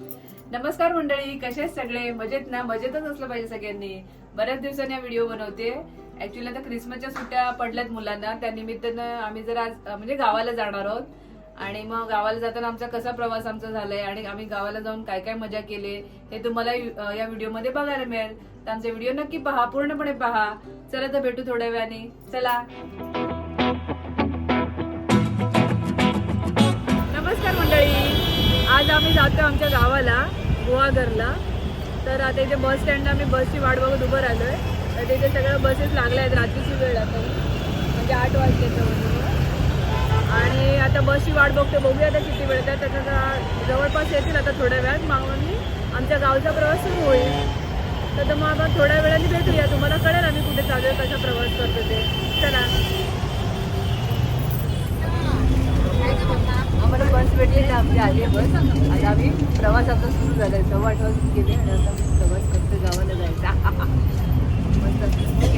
नमस्कार मंडळी कसे आहेत सगळे? मजेत ना? मजेतच असलं पाहिजे सगळ्यांनी. बऱ्याच दिवसांनी व्हिडिओ बनवते ऍक्च्युली आता क्रिसमसच्या सुट्ट्या पडल्यात मुलांना. त्या निमित्तानं आम्ही जर आज म्हणजे गावाला जाणार आहोत. आणि मग गावाला जाताना आमचा कसा प्रवास आमचा झालाय आणि आम्ही गावाला जाऊन काय काय मजा केली हे तुम्हाला या व्हिडिओमध्ये बघायला मिळेल. तर आमचा व्हिडिओ नक्की पहा. पूर्णपणे पहा. चला तर भेटू थोड्या वेळाने. चला. आम्ही जातो आमच्या गावाला गुहागरला. तर आता इथे बस स्टँडला आम्ही बसची वाट बघत उभं राहिलो आहे तर तिथे सगळ्या बसेस लागल्या आहेत रात्रीची वेळ आता. म्हणजे आठ वाजले आणि आता बसची वाट बघतो बघूया आता किती वेळ येतात त्याचा जवळपास येतील आता थोड्या वेळात. मागून आमच्या गावचा प्रवास सुरू होईल. तर तर मग आपण थोड्या वेळाने भेटूया. तुम्हाला कळेल आम्ही कुठे चालू आहे कसा प्रवास करतो ते. चला. आम्हाला बस भेटली तर आमची आली आहे बस. आता आम्ही प्रवास आमचा सुरू झाला आहे सव्वा आठ वाजून गेले आणि आता आम्ही प्रवास करतो गावाला जायचा मस्त.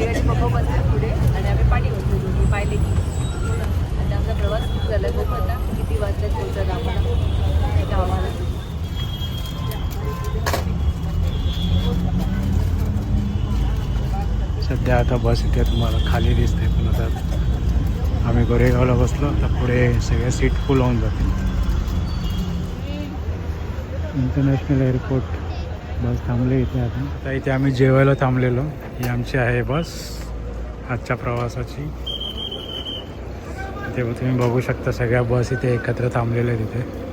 आणि पप्पा बसले पुढे आणि आम्ही पाणी घालतो दोन्ही पाहिले की. आणि आमचा प्रवास सुरू झाला आहे बघू आता किती वाजता पोहोचत आम्हाला. गावाला सध्या आता बस इथे तुम्हाला खाली दिसते पण आता आम्ही गोरेगावला बसलो तर पुढे सगळ्या सीट फुल होऊन जातील. इंटरनॅशनल एअरपोर्ट बस थांबले इथे आता. आता इथे आम्ही जेवायला थांबलेलो. ही आमची आहे बस आजच्या प्रवासाची. ते तुम्ही बघू शकता सगळ्या बस इथे एकत्र थांबलेल्या आहेत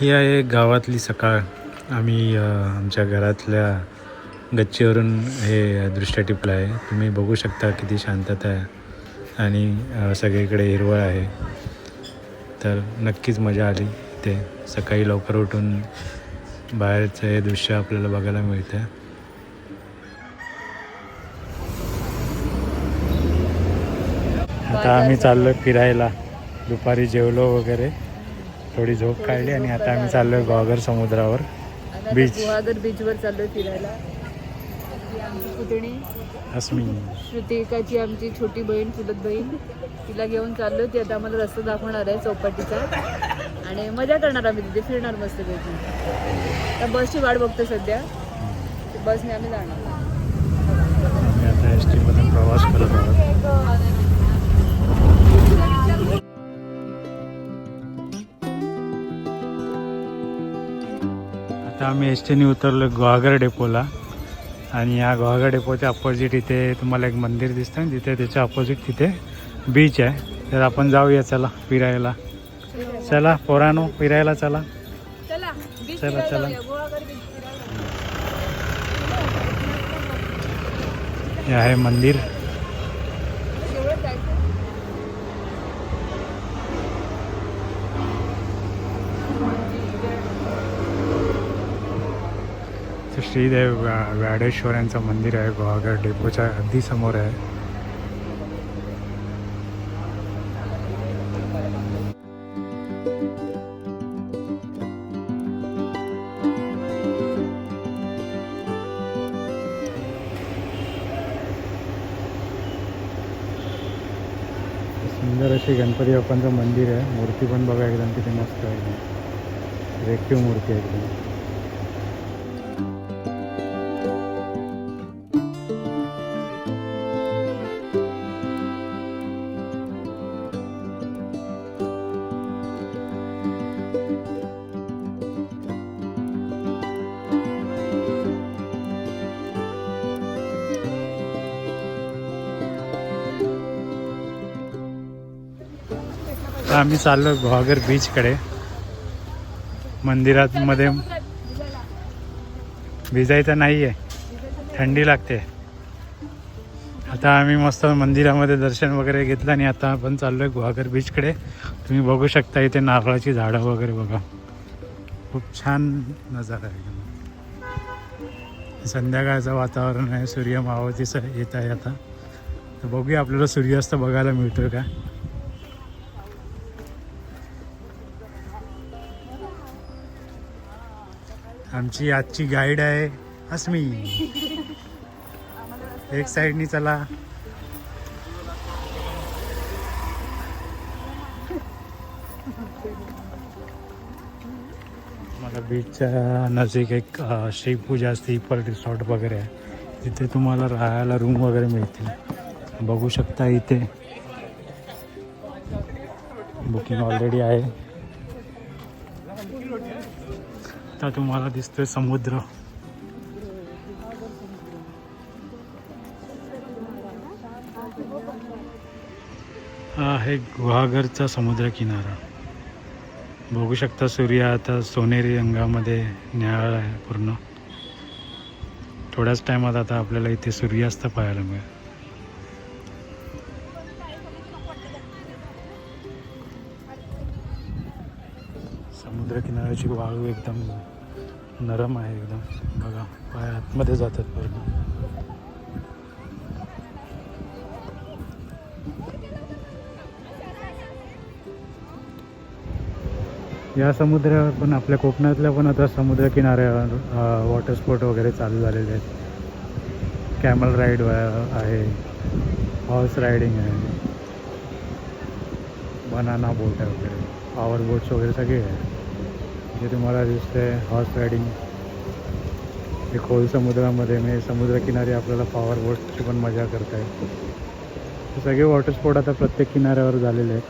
ही आहे गावातली सकाळ. आम्ही आमच्या घरातल्या गच्चीवरून हे दृश्य टिपलं आहे. तुम्ही बघू शकता किती शांतता आहे आणि सगळीकडे हिरवळ आहे. तर नक्कीच मजा आली ते सकाळी लवकर उठून बाहेरचं हे दृश्य आपल्याला बघायला मिळतं आता आम्ही चाललो फिरायला. दुपारी जेवलो वगैरे. थोडी झोप काढली आणि आता आम्ही चाललो आहे गॉगर समुद्रावर. Beach. गुहागर बीचवर चाललोय फिरायला. ही आमची पुतणी. अस्मी श्रुतिकाची आमची छोटी बहीण चुलत बहीण. तिला घेऊन चाललोय. ती आता आम्हाला रस्ता दाखवणार आहे चौपाटीचा. आणि मजा करणार आम्ही तिथे. फिरणार मस्तपैकी त्या बसची वाट बघतो सध्या. बसने आम्ही जाणार. प्रवास करत आहोत. आता आम्ही एस टीने उतरलो गुहागर डेपोला. आणि या गुहागर डेपोच्या अपोजिट इथे तुम्हाला एक मंदिर दिसतं ना तिथे त्याच्या अपोजिट तिथे बीच आहे. तर आपण जाऊया चला फिरायला. चला पोरानो फिरायला चला. चला चला. हे आहे मंदिर. इथं श्रीदेव व्याडेश्वर यांचं मंदिर आहे गुहागर डेपोच्या अगदी समोर आहे. सुंदर अशी गणपती बाप्पांचं मंदिर आहे. मूर्ती पण बघा एकदम किती मस्त आहे. रेखीव मूर्ती आहे एकदम. आम्ही चाललो गुहागर बीचकडे मंदिरात मध्ये भिजायचं नाही आहे थंडी लागते. आता आम्ही मस्त मंदिरामध्ये दर्शन वगैरे घेतलं आणि आता आपण चाललोय गुहागर बीचकडे तुम्ही बघू शकता इथे नारळाची झाडं वगैरे बघा. खूप छान नजारा आहे. संध्याकाळचं वातावरण आहे सूर्य मावळतीचं येत आहे आता. तर बघूया आपल्याला सूर्यास्त बघायला मिळतोय का? आमची आजची गाईड आहे अस्मी. एक साईडनी चला. मला बीचच्या नजीक एक शिवपूजा असते पर रिसॉर्ट वगैरे आहे. तिथे तुम्हाला राहायला रूम वगैरे मिळतील. बघू शकता इथे. बुकिंग ऑलरेडी आहे. आता तुम्हाला दिसतोय समुद्र. हा आहे गुहागरचा समुद्र किनारा बघू शकता सूर्य आता सोनेरी रंगामध्ये निळाला आहे पूर्ण. थोड्याच टायमात आता आपल्याला इथे सूर्यास्त पाहायला मिळेल. समुद्र किनाऱ्याची वाळू एकदम नरम आहे एकदम. बघा पाय आतमध्ये जातात पूर्ण या समुद्रावर पण आपल्या कोकणातल्या पण आता समुद्र किनाऱ्यावर वॉटर स्पोर्ट वगैरे चालू झालेले आहेत. कॅमल राईड आहे. हॉर्स रायडिंग आहे. बनाना बोट आहे वगैरे. पॉवर बोट्स वगैरे सगळे आहे. जे तुम्हाला दिसते हॉर्स रायडिंग हे खोल समुद्रामध्ये म्हणजे समुद्रकिनारी आपल्याला पॉवर बोटची पण मजा करता येईल. सगळे वॉटर स्पोर्ट आता प्रत्येक किनाऱ्यावर झालेले आहेत.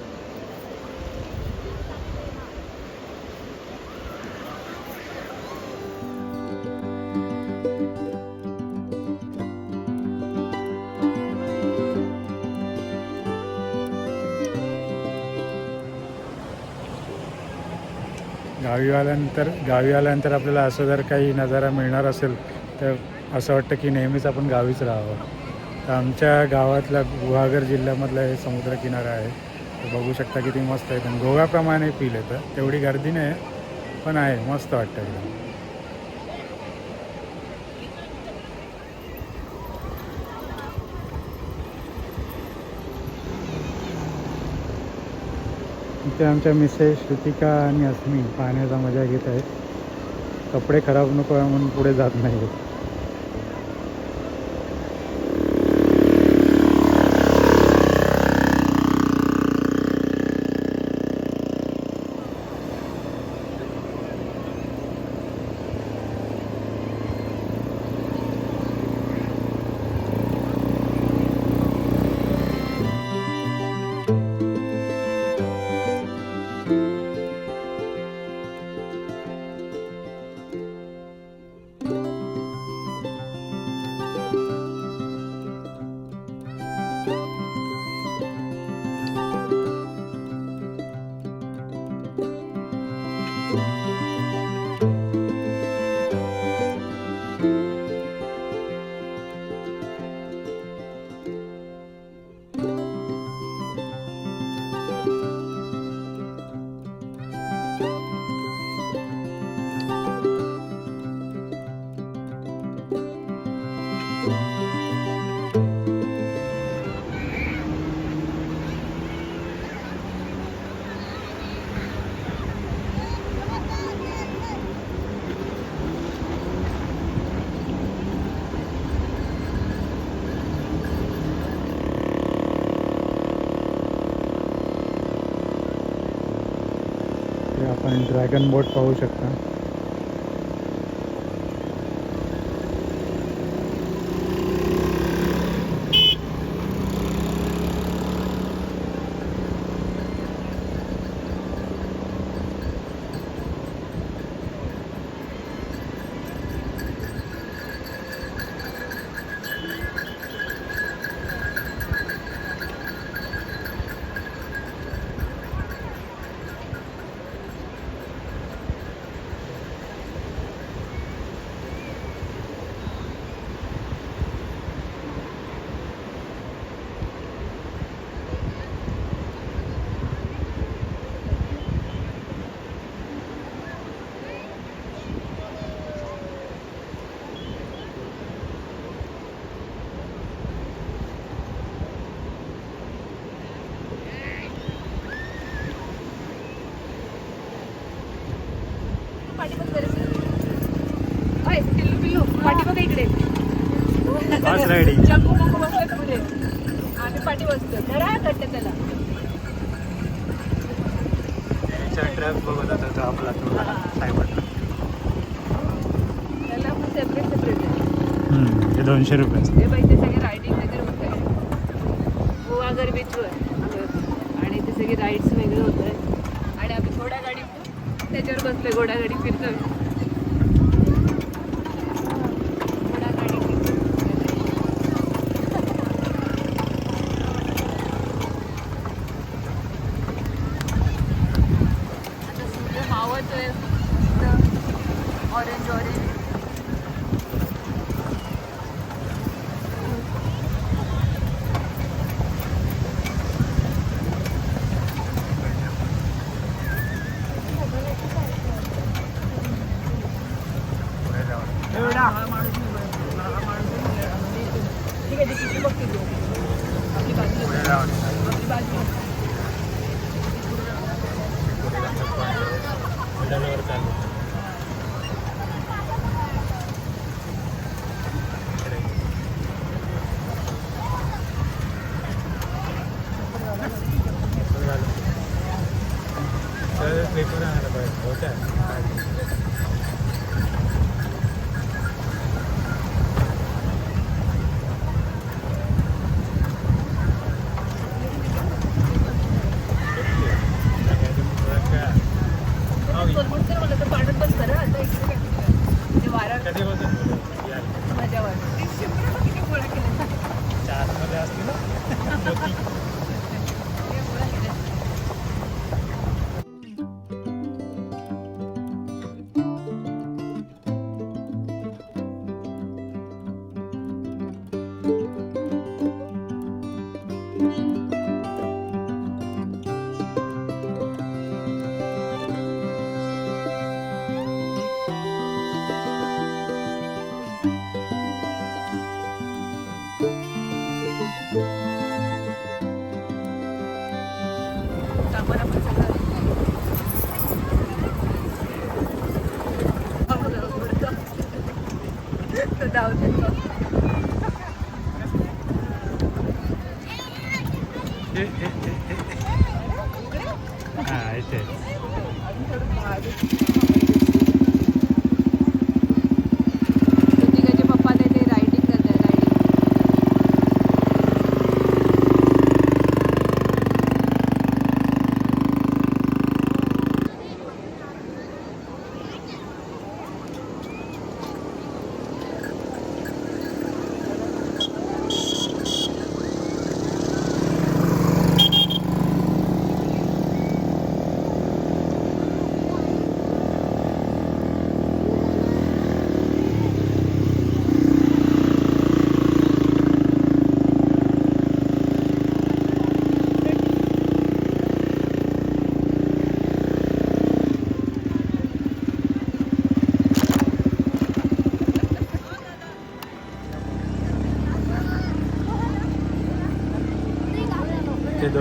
गावी आल्यानंतर गावी आल्यानंतर आपल्याला असं जर काही नजारा मिळणार असेल तर असं वाटतं की नेहमीच आपण गावीच राहावं. तर आमच्या गावातल्या गुहागर जिल्ह्यामधला हे समुद्रकिनारा आहे. तर बघू शकता किती मस्त आहे. पण गोव्याप्रमाणे फील येतं. तेवढी गर्दी नाही आहे पण आहे. मस्त वाटतं एकदम. इथे आमच्या मिसेस श्रुतिका आणि अस्मी पाहण्याचा मजा घेत आहेत. कपडे खराब नको आहे म्हणून पुढे जात नाही आपण ड्रॅगन बोट पाहू शकता. पाठीमागे इकडे. बसलेत पुढे. आम्ही पाठी बसतो धरा घट्ट त्याला. ट्रक बघत होता आपला त्याला पण सेपरेट दोनशे रुपये. ते पाहिजे सगळे रायडिंग वगैरे होत आहे होतो. आणि ते सगळे राईड्स वेगळे होत आहे आणि आम्ही घोडा गाडी त्याच्यावर बसलोय घोडा गाडी फिरतोय घोडा गाडी आता सूर्य मावळतोय ऑरेंज ऑरेंज एवढा हा माणूस नाही बघत. हा माणूस नाही बघत. म्हणजे इथून. ठीक आहे ती किती बघते तू आपली बाजू आपली बाजू पेपर आणायला पाहिजे होत्या कोलमूट तर मला तर पाण्यात बस करा आता इकडे काय तिकडे. ते वारा कधीपासून मजा वाटते. चारमध्ये असते ना?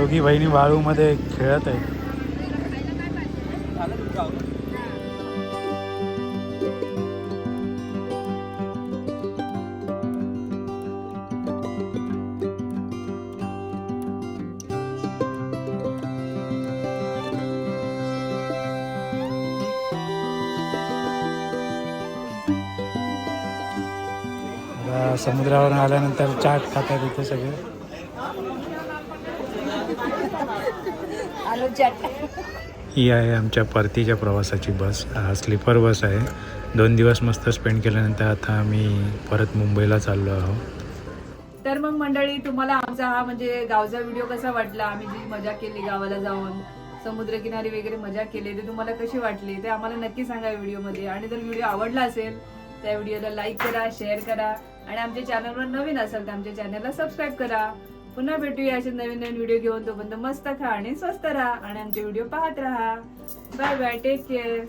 दोघी बहिणी वाळूमध्ये खेळत आहेत. समुद्रावर आल्यानंतर चाट खातात इथे सगळे आलो चॅट ही आहे आमच्या परतीच्या प्रवासाची बस. हा स्लीपर बस आहे. दोन दिवस मस्त स्पेंड केल्यानंतर आता आम्ही परत मुंबईला चाललो आहोत. तर मग मंडळी तुम्हाला आमचा हा म्हणजे गावचा व्हिडिओ कसा वाटला? आम्ही जी मजा केली गावाला जाऊन समुद्रकिनारी वगैरे मजा केली ते तुम्हाला कशी वाटली? ते आम्हाला नक्की सांगा व्हिडिओमध्ये आणि जर व्हिडिओ आवडला असेल त्या व्हिडिओला लाईक करा शेअर करा. आणि आमच्या चॅनलवर नवीन असेल तर आमच्या चॅनलला सबस्क्राईब करा. पुन्हा भेटूया असे नवीन नवीन व्हिडिओ घेऊन. तोपर्यंत मस्त खा आणि स्वस्त राहा आणि आमचे व्हिडिओ पाहत राहा. Bye bye take care